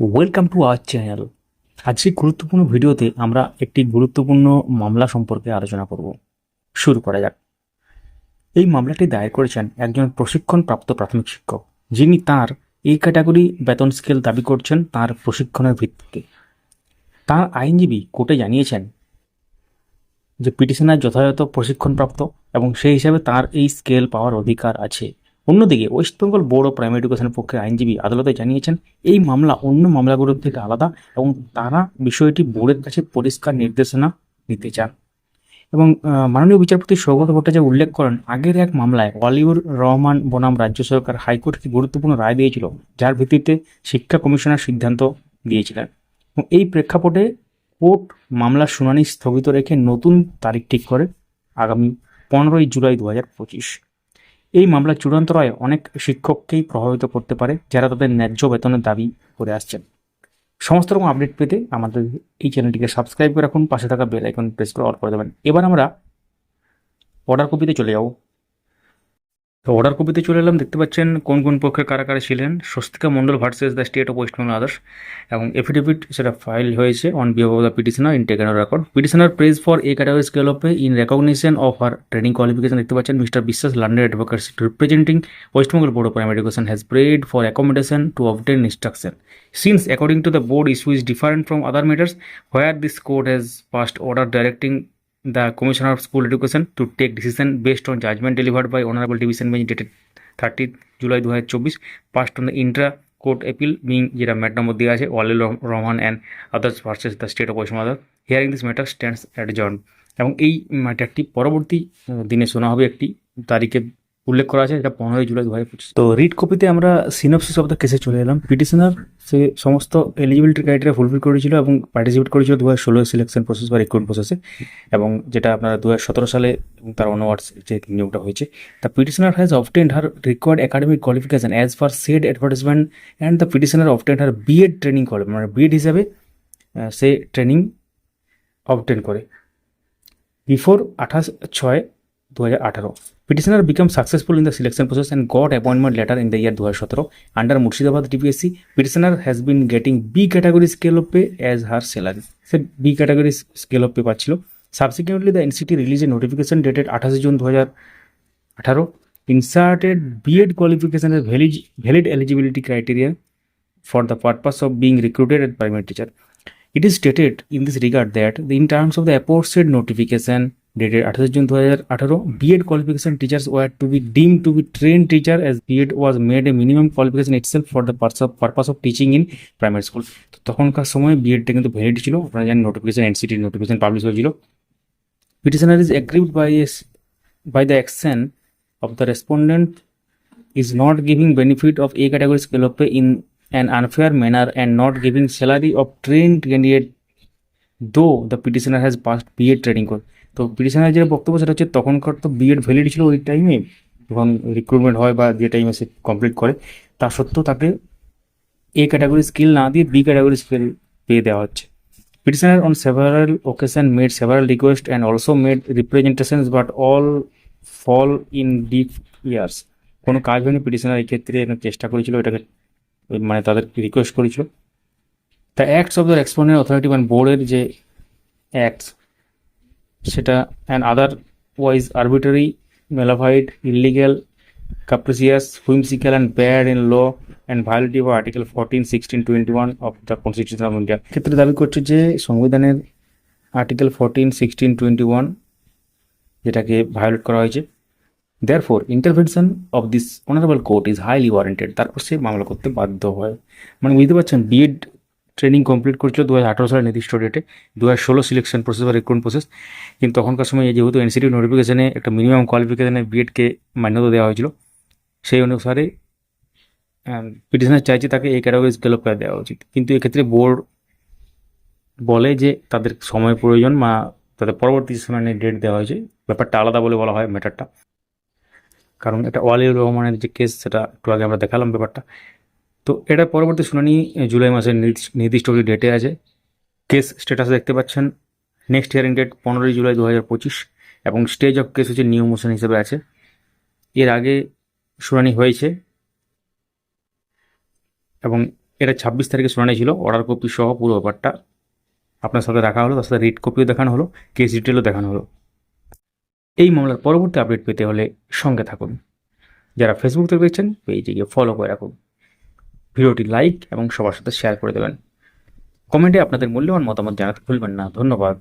Welcome to our channel আজকে গুরুত্বপূর্ণ ভিডিওতে আমরা একটি গুরুত্বপূর্ণ মামলা সম্পর্কে আলোচনা করব। শুরু করা যাক। এই মামলাটি দায়ের করেছেন একজন প্রশিক্ষণপ্রাপ্ত প্রাথমিক শিক্ষক, যিনি তার এই ক্যাটাগরি বেতন স্কেল দাবি করছেন তার প্রশিক্ষণের ভিত্তিতে। তার আইনজীবী কোর্টে জানিয়েছেন যে পিটিশনার যথাযথ প্রশিক্ষণপ্রাপ্ত এবং সেই হিসাবে তার এই স্কেল পাওয়ার অধিকার আছে। অন্যদিকে West Bengal board of primary এডুকেশনের পক্ষে আইনজীবী আদালতে জানিয়েছেন, এই মামলা অন্য মামলাগুলোর থেকে আলাদা এবং তারা বিষয়টি বোর্ডের কাছে পরিষ্কার নির্দেশনা দিতে চান। এবং মাননীয় বিচারপতি সৌগত ভট্টাচার্য উল্লেখ করেন, আগের এক মামলায় ওয়ালিউর রহমান বনাম রাজ্য সরকার হাইকোর্ট একটি গুরুত্বপূর্ণ রায় দিয়েছিল, যার ভিত্তিতে শিক্ষা কমিশনার সিদ্ধান্ত দিয়েছিলেন। এবং এই প্রেক্ষাপটে কোর্ট মামলার শুনানি স্থগিত রেখে নতুন তারিখ ঠিক করে আগামী পনেরোই জুলাই দু হাজার পঁচিশ। এই মামলা চূড়ান্ত রায় অনেক শিক্ষককেই প্রভাবিত করতে পারে, যারা তাদের ন্যায্য বেতনের দাবি করে আসছেন। সমস্ত রকম আপডেট পেতে আমাদের এই চ্যানেলটিকে সাবস্ক্রাইব করে রাখুন, পাশে থাকা বেল আইকন প্রেস করে অল করে দেবেন। এবার আমরা অর্ডার কপিতে চলে যাব। তো অর্ডার কপিতে চলে এলাম। দেখতে পাচ্ছেন কোন কোন পক্ষে কারা কারা ছিলেন। Swastika Mondal versus the state of West Bengal others এবং এফিডেভিট সেটা ফাইল হয়েছে on behalf of the petitioner in taken record petitioner prays for a category scale of in recognition of her training qualification দেখতে পাচ্ছেন mister Biswas London advocates representing West Bengal board of primary education has prayed for accommodation to obtain instruction since according to the board issue is different from other matters, where this court has passed order directing the commissioner of school education to take decision based on judgment delivered by honorable division bench dated 30th july 2024 passed on the intra court appeal being যেটা MAT number দেওয়া আছে Waliul Rahman and others versus the state of West Bengal hearing this matter stands adjourn এবং এই ম্যাটারটি পরবর্তী দিনে শোনা হবে একটি তারিখে উল্লেখ করা আছে এটা পনেরোই জুলাই দু হাজার পঁচিশ। তো রিড কপিতে আমরা সিনপসিস অফ দ্য কেসে চলে এলাম। পিটিশনার সে সমস্ত এলিজিবিলিটি ক্রাইটেরিয়া ফুলফিল করেছিল এবং পার্টিসিপেট করেছিল দু হাজার ষোলো সিলেকশন প্রসেস বা রিক্রুট প্রসেসে এবং যেটা আপনারা দু হাজার সতেরো সালে এবং তার অনওয়ার্ডস যে নিয়োগটা হয়েছে। The petitioner has obtained her required academic qualification as per said advertisement and the petitioner obtained her BEd training করে মানে বিএড হিসাবে সে ট্রেনিং অবটেন করে। বিফোর আঠাশ ছয় দু হাজার আঠারো petitioner become successful in the selection process and got appointment letter in the year দু হাজার সতেরো under Murshidabad DPSC petitioner has been getting B category scale of pay as her salary say B category scale of pay পাচ্ছিল। Subsequently the NCT release a notification dated আঠাশে June দু হাজার আঠারো inserted BEd কোয়ালিফিকেশনের valid valid eligibility criteria for the purpose of being recruited as primary teacher. It is stated in this regard that in terms of the aforesaid notification dated 28 June 2018, BEd qualification teachers were to be deemed to be trained teacher as BEd was made a minimum qualification itself for the purpose of, purpose of teaching in primary school. তো তখনকার সময় বিএডটা কিন্তু valid ছিল আপনারা জানেন notification NCT notification publish হয়েছিল petitioner is aggrieved by by the action of the respondent is not giving benefit of A category scale of pay in an unfair manner and not giving salary of trained candidate though the petitioner has passed BEd training course তো পিটিশনের যে বক্তব্য সেটা হচ্ছে তখনকার তো B Ed valid ছিল ওই টাইমে যখন রিক্রুটমেন্ট হয় বা যে টাইমে সে কমপ্লিট করে, তা সত্ত্বেও তাকে এ ক্যাটাগরি স্কিল না দিয়ে বি ক্যাটাগরি স্কিল পেয়ে দেওয়া হচ্ছে। Petitioner on several occasions made several requests and also made representations, but all fall in deep years. কোনো কাজ হয়নি পিটিশনার ক্ষেত্রে চেষ্টা করেছিল, এটাকে মানে তাদের রিকোয়েস্ট করেছিল। The acts of the respondent authority মানে বোর্ডের যে অ্যাক্টস সেটা and otherwise arbitrary mala fide illegal capricious, whimsical, and bad in law and violative of Article 14, 16, 21 of the Constitution of India. ক্ষেত্রে দাবি করছে যে সংবিধানের article fourteen sixteen twenty one যেটাকে ভায়োলেট করা হয়েছে therefore intervention of this honourable court is highly warranted তারপর সে মামলা করতে বাধ্য হয় মানে বুঝতে পারছেন বিএড ট্রেনিং কমপ্লিট করছিল দু হাজার আঠারো সালের নির্দিষ্ট ডেটে দু হাজার ষোলো সিলেকশন প্রসেস বা রিক্রুটমেন্ট প্রসেস কিন্তু তখনকার সময় যেহেতু এনসিটি নোটিফিকেশনে একটা মিনিমাম কোয়ালিফিকেশনে বিএডকে মান্যতা দেওয়া হয়েছিল, সেই অনুসারে পিটিশনার চাইছে তাকে এই ক্যাটাগরি স্কেল অফ দেওয়া উচিত। কিন্তু এক্ষেত্রে বোর্ড বলে যে তাদের সময় প্রয়োজন বা তাদের পরবর্তী শুনানির ডেট দেওয়া হয়েছে, ব্যাপারটা আলাদা বলে বলা হয় ম্যাটারটা কারণ এটা ওয়ালিউর রহমানের যে কেস সেটা একটু আগে আমরা দেখালাম ব্যাপারটা। তো এটা পরবর্তী শুনানি জুলাই মাসের নির্দিষ্ট ডেটে আছে। কেস স্ট্যাটাস দেখতে পাচ্ছেন। নেক্সট হিয়ারিং ডেট পনেরোই জুলাই দু হাজার পঁচিশ এবং স্টেজ অফ কেস হচ্ছে নিউ মোশন হিসেবে আছে। এর আগে শুনানি হয়েছে এবং এটা ছাব্বিশ তারিখে শুনানি ছিল। অর্ডার কপি সহ পুরো ব্যাপারটা আপনার সাথে রাখা হলো, তার সাথে রিট কপিও দেখানো হলো কেস ডিটেলও দেখানো হলো। এই মামলার পরবর্তী আপডেট পেতে হলে সঙ্গে থাকুন। যারা ফেসবুক থেকে দেখছেন পেজে গিয়ে ফলো করে রাখুন। ভিডিওটি লাইক এবং সবার সাথে শেয়ার করে দেবেন। কমেন্টে আপনাদের মূল্যবান মতামত জানাতে ভুলবেন না। ধন্যবাদ।